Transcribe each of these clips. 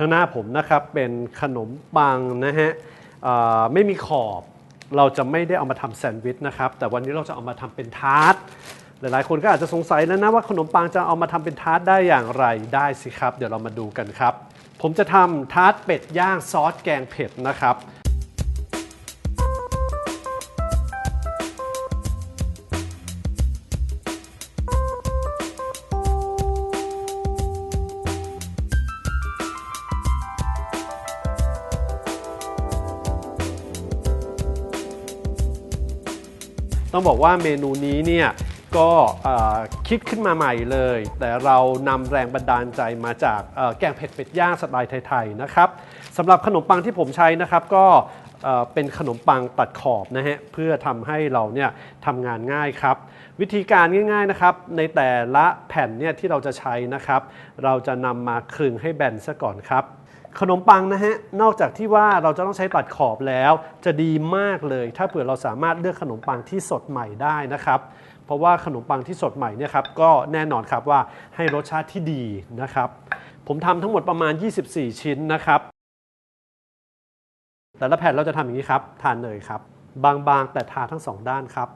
ข้างหน้าผมนะครับเป็นขนมปังนะฮะไม่มีขอบเราจะไม่ได้เอามาทำแซนด์วิชนะครับ แต่วันนี้เราจะเอามาทำเป็นทาร์ตหลายๆ คนก็อาจจะสงสัยแล้วนะว่าขนมปังจะเอามาทำเป็นทาร์ตได้อย่างไรได้สิครับ เดี๋ยวเรามาดูกันครับ ผมจะทำทาร์ตเป็ดย่างซอสแกงเผ็ดนะครับ ต้องบอกว่าเมนูนี้เนี่ยก็คิดขึ้นมาใหม่เลย แต่เรานำแรงบันดาลใจมาจากแกงเผ็ดเป็ดย่างสไตล์ไทยๆนะครับสำหรับขนมปังที่ผมใช้นะครับก็เอ่อเป็นขนมปังตัดขอบนะฮะเพื่อทำให้เราเนี่ยทำงานง่ายครับ วิธีการง่ายๆนะครับ ในแต่ละแผ่นเนี่ยที่เราจะใช้นะครับ เราจะนำมาคลึงให้แบนซะก่อนครับ ขนมปังนะฮะ นอกจากที่ว่าเราจะต้องใช้ตัดขอบแล้ว จะดีมากเลย ถ้าเผื่อเราสามารถเลือกขนมปังที่สดใหม่ได้นะครับ เพราะว่าขนมปังที่สดใหม่เนี่ยครับก็แน่นอนครับว่าให้รสชาติที่ดีนะครับ ผมทำทั้งหมดประมาณ 24 ชิ้นนะครับ แต่ละแผ่นเราจะทำอย่างนี้ครับ ทานเนยครับ บางๆแต่ทาทั้งสองด้านครับ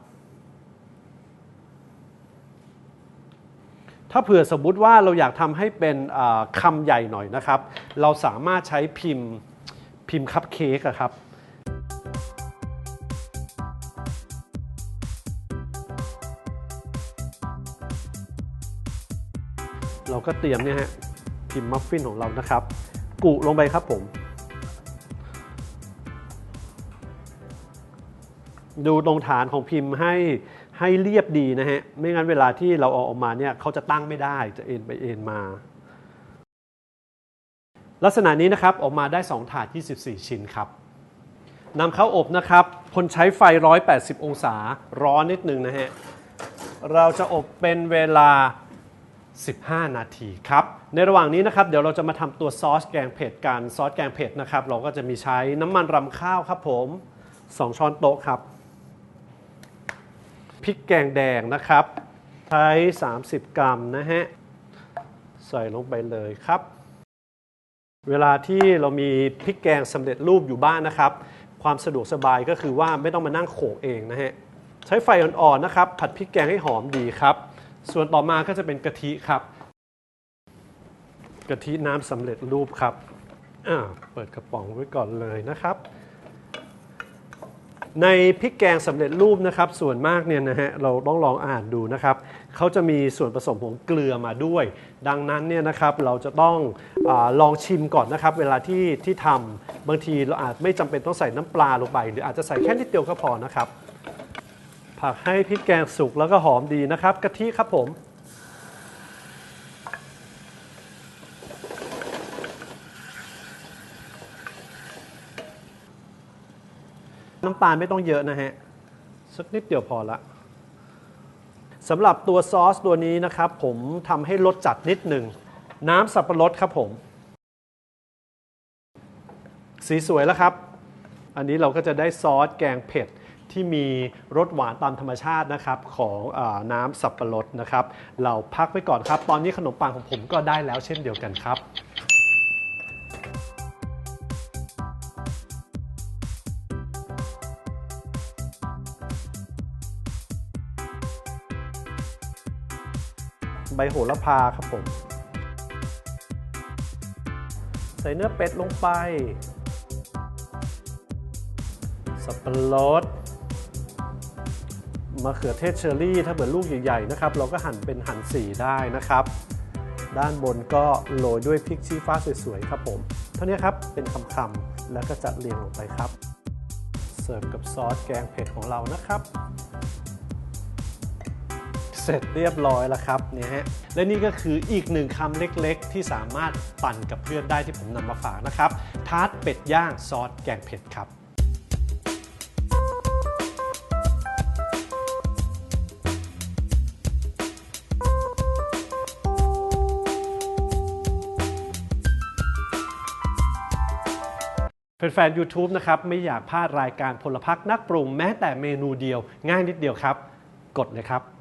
ถ้าเผื่อสมมุติว่าเราอยากทำให้เป็นอ่าคำใหญ่หน่อยนะครับ เราสามารถใช้พิมพ์พิมพ์คัพเค้กครับเราก็เตรียมเนี่ยฮะพิมพ์มัฟฟินของเรานะครับ กุลงไปครับผม ดูตรงฐานของพิมพ์ให้ให้เรียบดีนะฮะ ไม่งั้นเวลาที่เราเอาออกมาเนี่ยเขาจะตั้งไม่ได้จะเอ็นไปเอ็นมา ลักษณะนี้นะครับออกมาได้ 2 ถาด 24 ชิ้นครับนำเข้าอบนะครับคนใช้ไฟ 180 องศาร้อนนิดนึงนะฮะ เราจะอบเป็นเวลา 15 นาทีครับ ในระหว่างนี้นะครับเดี๋ยวเราจะมาทำตัวซอสแกงเผ็ดกันซอสแกงเผ็ดนะครับ เราก็จะมีใช้น้ำมันรำข้าวครับผม 2 ช้อนโต๊ะครับ พริกแกงแดงนะครับ ใช้ 30 กรัมนะฮะ ใส่ลงไปเลยครับ เวลาที่เรามีพริกแกงสำเร็จรูปอยู่บ้านนะครับ ความสะดวกสบายก็คือว่าไม่ต้องมานั่งโขกเองนะฮะ ใช้ไฟอ่อนๆนะครับ ผัดพริกแกงให้หอมดีครับ ส่วนต่อมาก็จะเป็นกะทิครับ กะทิน้ำสำเร็จรูปครับอ่าเปิดกระป๋องไว้ก่อนเลยนะครับ ในพริกแกงสำเร็จรูปนะครับ ส่วนมากเนี่ยนะฮะเราต้องลองอ่านดูนะครับเขาจะมีส่วนผสมของเกลือมาด้วย ดังนั้นเนี่ยนะครับเราจะต้องอลองชิมก่อนนะครับ เวลาที่ที่ทำบางทีเราอาจไม่จำเป็นต้องใส่น้ำปลาลงไป หรืออาจจะใส่แค่นิดเดียวก็พอนะครับ ผักให้พริกแกงสุกแล้วก็หอมดีนะครับกะทิครับผม น้ำตาลไม่ต้องเยอะนะฮะ สักนิดเดียวพอละสำหรับตัวซอสตัวนี้นะครับ ผมทำให้รสจัดนิดหนึ่ง น้ำสับปะรดครับผม สีสวยแล้วครับ อันนี้เราก็จะได้ซอสแกงเผ็ดที่มีรสหวานตามธรรมชาตินะครับของอน้ำสับปะรดนะครับ เราพักไว้ก่อนครับ ตอนนี้ขนมปังของผมก็ได้แล้วเช่นเดียวกันครับ ใบโหระพาครับผม ใส่เนื้อเป็ดลงไป สับปะรดมะเขือเทศเชอร์รี่ถ้าเบิดลูกใหญ่ๆนะครับ เราก็หั่นเป็นหั่นสีได้นะครับ ด้านบนก็โรยด้วยพริกชี้ฟ้าสวยๆครับผม เท่านี้ครับเป็นคำๆแล้วก็จัดเรียงลงไปครับ เสิร์ฟกับซอสแกงเผ็ดของเรานะครับ เสร็จเรียบร้อยแล้วครับเนี่ยฮะและนี่ก็คืออีกหนึ่งคำเล็กๆ ที่สามารถปั่นกับเพื่อนได้ที่ผมนำมาฝากนะครับ ทาร์ตเป็ดย่างซอสแกงเผ็ดครับแฟนๆ YouTube นะครับ ไม่อยากพลาดรายการพลพักนักปรุงแม้แต่เมนูเดียว ง่ายนิดเดียวครับ กดเลยครับ